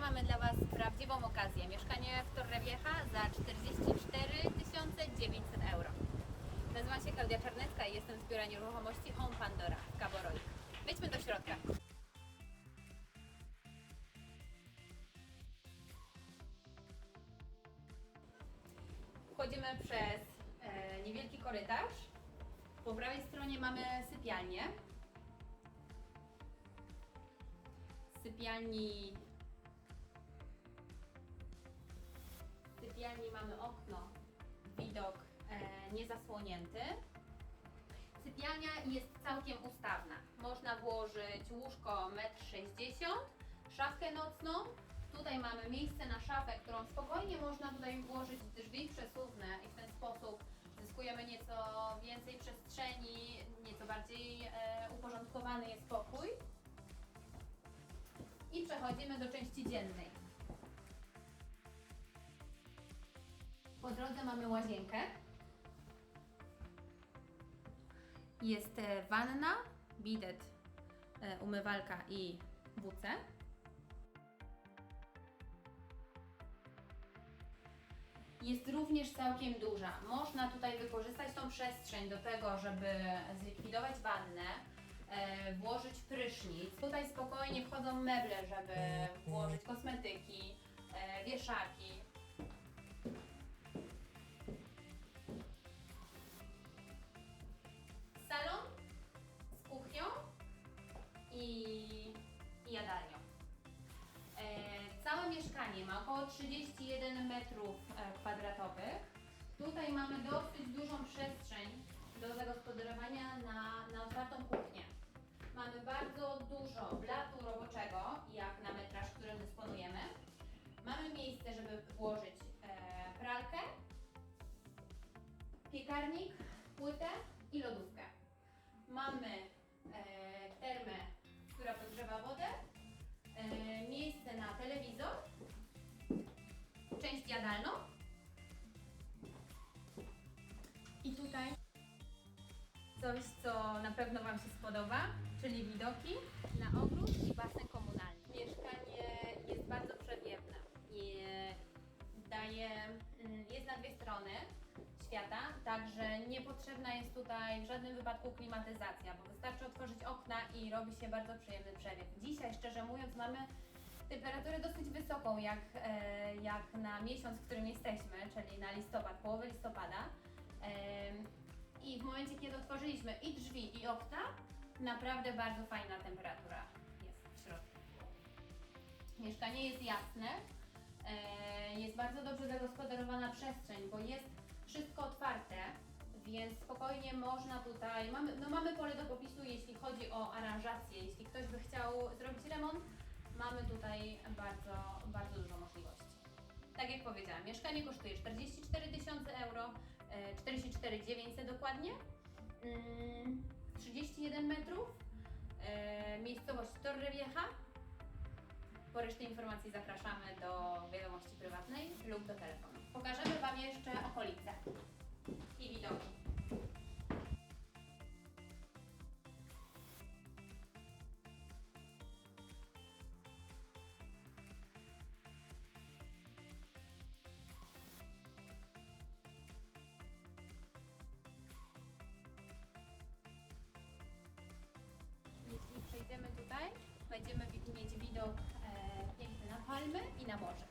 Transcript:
Dzisiaj mamy dla Was prawdziwą okazję. Mieszkanie w Torrevieja za 44 900 euro. Nazywam się Klaudia Czarnecka i jestem z biura nieruchomości Home Pandora w Cabo Roig. Wejdźmy do środka. Wchodzimy przez e, niewielki korytarz. Po prawej stronie mamy sypialnię. Sypialni niezasłonięty. Sypialnia jest całkiem ustawna. Można włożyć łóżko 1,60 m, szafkę nocną. Tutaj mamy miejsce na szafę, którą spokojnie można tutaj włożyć drzwi przesuwne i w ten sposób zyskujemy nieco więcej przestrzeni, nieco bardziej e, uporządkowany jest pokój. I przechodzimy do części dziennej. Po drodze mamy łazienkę. Jest e, wanna, bidet, e, umywalka i WC. Jest również całkiem duża. Można tutaj wykorzystać tą przestrzeń do tego, żeby zlikwidować wannę, e, włożyć prysznic. Tutaj spokojnie wchodzą meble, żeby włożyć kosmetyki, wieszaki. Ma około 31 metrów e, kwadratowych. Tutaj mamy dosyć dużą przestrzeń do zagospodarowania na, na otwartą kuchnię. Mamy bardzo dużo blatu roboczego, jak na metraż, którym dysponujemy. Mamy miejsce, żeby włożyć e, pralkę, piekarnik, płytę i lodówkę. Mamy e, termę, która podgrzewa wodę, jadalną i tutaj coś, co na pewno Wam się spodoba, czyli widoki na ogród i basen komunalny. Mieszkanie jest bardzo przewiewne i daje, mm, jest na dwie strony świata, także niepotrzebna jest tutaj w żadnym wypadku klimatyzacja, bo wystarczy otworzyć okna i robi się bardzo przyjemny przewiew. Dzisiaj, szczerze mówiąc, mamy temperaturę dosyć wysoką, jak, e, jak na miesiąc, w którym jesteśmy, czyli na listopad, połowę listopada. Em, I w momencie, kiedy otworzyliśmy i drzwi, i okna, naprawdę bardzo fajna temperatura jest w środku. Mieszkanie jest jasne, e, jest bardzo dobrze zagospodarowana przestrzeń, bo jest wszystko otwarte, więc spokojnie można tutaj, mamy, no mamy pole do popisu, jeśli chodzi o aranżację, jeśli ktoś by chciał zrobić remont, mamy tutaj bardzo, bardzo dużo możliwości. Tak jak powiedziałam, mieszkanie kosztuje 44 tysiące euro, e, 44 900 dokładnie, mm, 31 metrów, e, miejscowość Torrevieja. Po resztę informacji zapraszamy do wiadomości prywatnej lub do telefonu. Pokażemy Wam jeszcze okolice i widoki. Widok e, piękny na palmy i na morze.